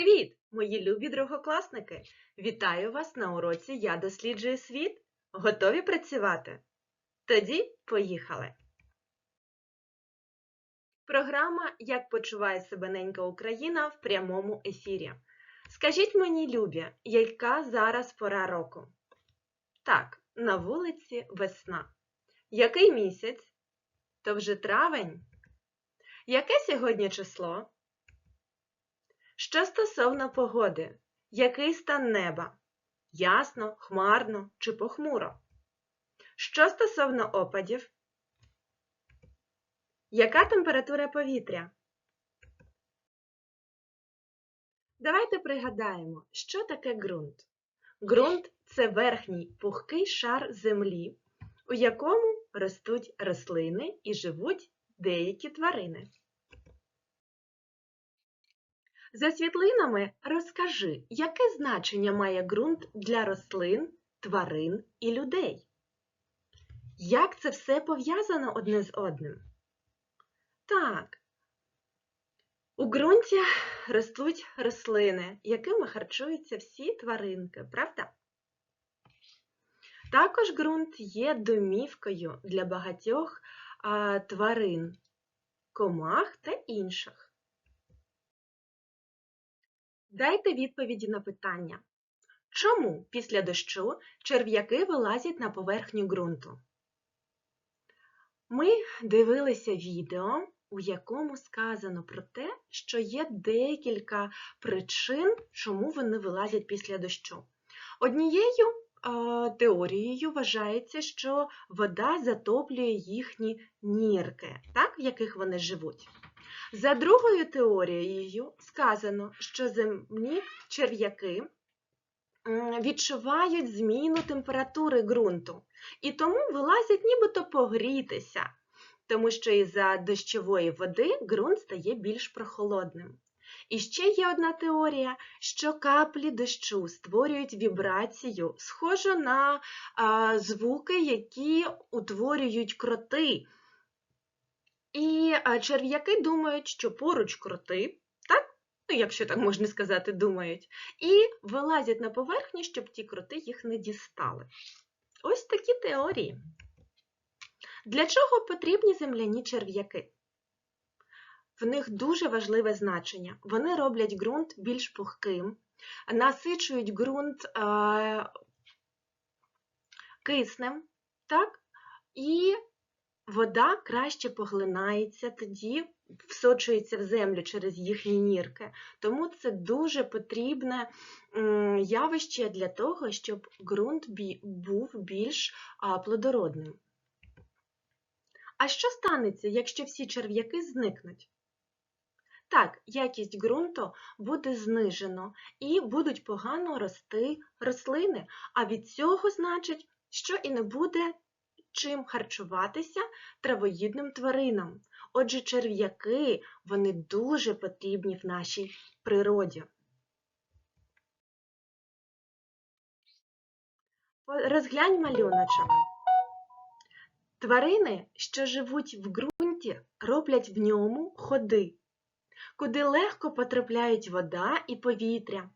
Привіт, мої любі другокласники! Вітаю вас на уроці Я досліджую світ. Готові працювати? Тоді поїхали! Програма Як почуває себе ненька Україна в прямому ефірі. Скажіть мені, любі, яка зараз пора року? Так, на вулиці весна. Який місяць? То вже травень. Яке сьогодні число? Що стосовно погоди, який стан неба? Ясно, хмарно чи похмуро? Що стосовно опадів? Яка температура повітря? Давайте пригадаємо, що таке ґрунт. Ґрунт це верхній пухкий шар землі, у якому ростуть рослини і живуть деякі тварини. За світлинами розкажи, яке значення має ґрунт для рослин, тварин і людей? Як це все пов'язано одне з одним? Так, у ґрунті ростуть рослини, якими харчуються всі тваринки, правда? Також ґрунт є домівкою для багатьох а, тварин, комах та інших. Дайте відповіді на питання. Чому після дощу черв'яки вилазять на поверхню ґрунту? Ми дивилися відео, у якому сказано про те, що є декілька причин, чому вони вилазять після дощу. Однією теорією вважається, що вода затоплює їхні нірки, так, в яких вони живуть. За другою теорією сказано, що земні черв'яки відчувають зміну температури ґрунту і тому вилазять нібито погрітися, тому що із-за дощової води ґрунт стає більш прохолодним. І ще є одна теорія, що каплі дощу створюють вібрацію, схожу на а, звуки, які утворюють кроти. І черв'яки думають, що поруч кроти, так? Ну, якщо так можна сказати, думають, і вилазять на поверхню, щоб ті кроти їх не дістали. Ось такі теорії. Для чого потрібні земляні черв'яки? В них дуже важливе значення. Вони роблять ґрунт більш пухким, насичують ґрунт е киснем, так? і Вода краще поглинається, тоді всочується в землю через їхні нірки. Тому це дуже потрібне явище для того, щоб ґрунт був більш плодородним. А що станеться, якщо всі черв'яки зникнуть? Так, якість ґрунту буде знижено і будуть погано рости рослини, а від цього значить, що і не буде чим харчуватися травоїдним тваринам. Отже, черв'яки вони дуже потрібні в нашій природі. Розглянь малюночок. Тварини, що живуть в ґрунті, роблять в ньому ходи, куди легко потрапляють вода і повітря,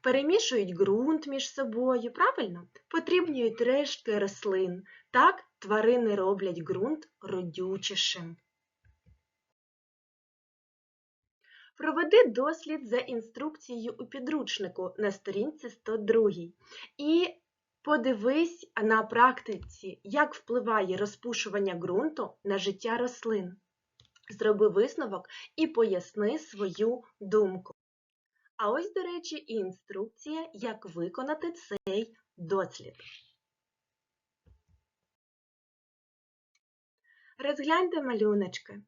перемішують ґрунт між собою, правильно? Потрібнюють рештки рослин. Так тварини роблять ґрунт родючішим. Проведи дослід за інструкцією у підручнику на сторінці 102 і подивись на практиці, як впливає розпушування ґрунту на життя рослин. Зроби висновок і поясни свою думку. А ось, до речі, і інструкція, як виконати цей дослід. Розгляньте малюночки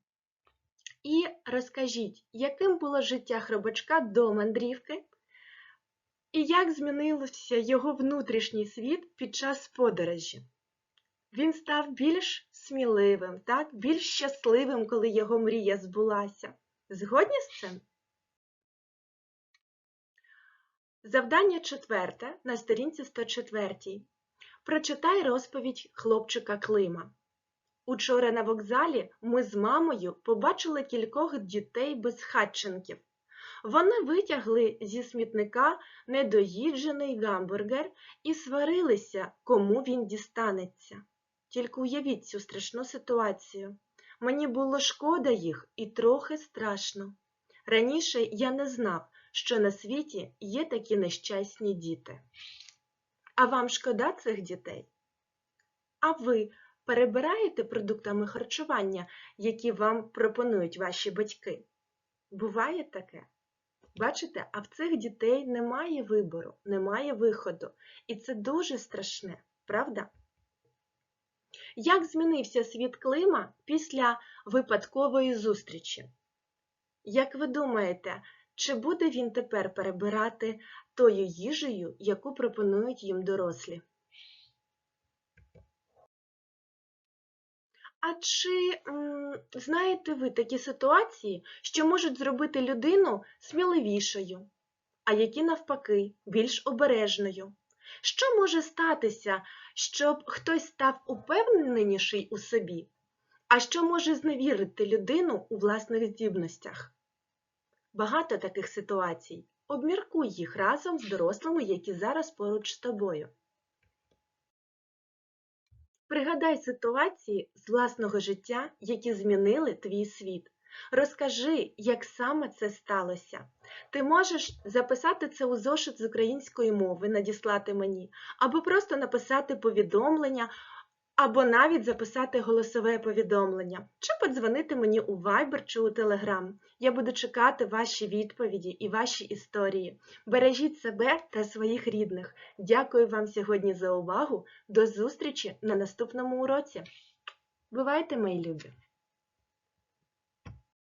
і розкажіть, яким було життя хробачка до мандрівки, і як змінився його внутрішній світ під час подорожі. Він став більш сміливим, так? більш щасливим, коли його мрія збулася. Згодні з цим? Завдання четверте на сторінці 104. Прочитай розповідь хлопчика Клима. Учора на вокзалі ми з мамою побачили кількох дітей безхатченків. Вони витягли зі смітника недоїджений гамбургер і сварилися, кому він дістанеться. Тільки уявіть цю страшну ситуацію. Мені було шкода їх і трохи страшно. Раніше я не знав, що на світі є такі нещасні діти. А вам шкода цих дітей? А ви перебираєте продуктами харчування, які вам пропонують ваші батьки? Буває таке? Бачите, а в цих дітей немає вибору, немає виходу. І це дуже страшне, правда? Як змінився світ Клима після випадкової зустрічі? Як ви думаєте, чи буде він тепер перебирати тою їжею, яку пропонують їм дорослі? А чи знаєте ви такі ситуації, що можуть зробити людину сміливішою, а які навпаки більш обережною? Що може статися, щоб хтось став упевненіший у собі, а що може зневірити людину у власних здібностях? Багато таких ситуацій. Обміркуй їх разом з дорослими, які зараз поруч з тобою. Пригадай ситуації з власного життя, які змінили твій світ. Розкажи, як саме це сталося. Ти можеш записати це у зошит з української мови, надіслати мені, або просто написати повідомлення, або навіть записати голосове повідомлення, чи подзвонити мені у Viber чи у Telegram. Я буду чекати ваші відповіді і ваші історії. Бережіть себе та своїх рідних. Дякую вам сьогодні за увагу. До зустрічі на наступному уроці. Бувайте, мої любі!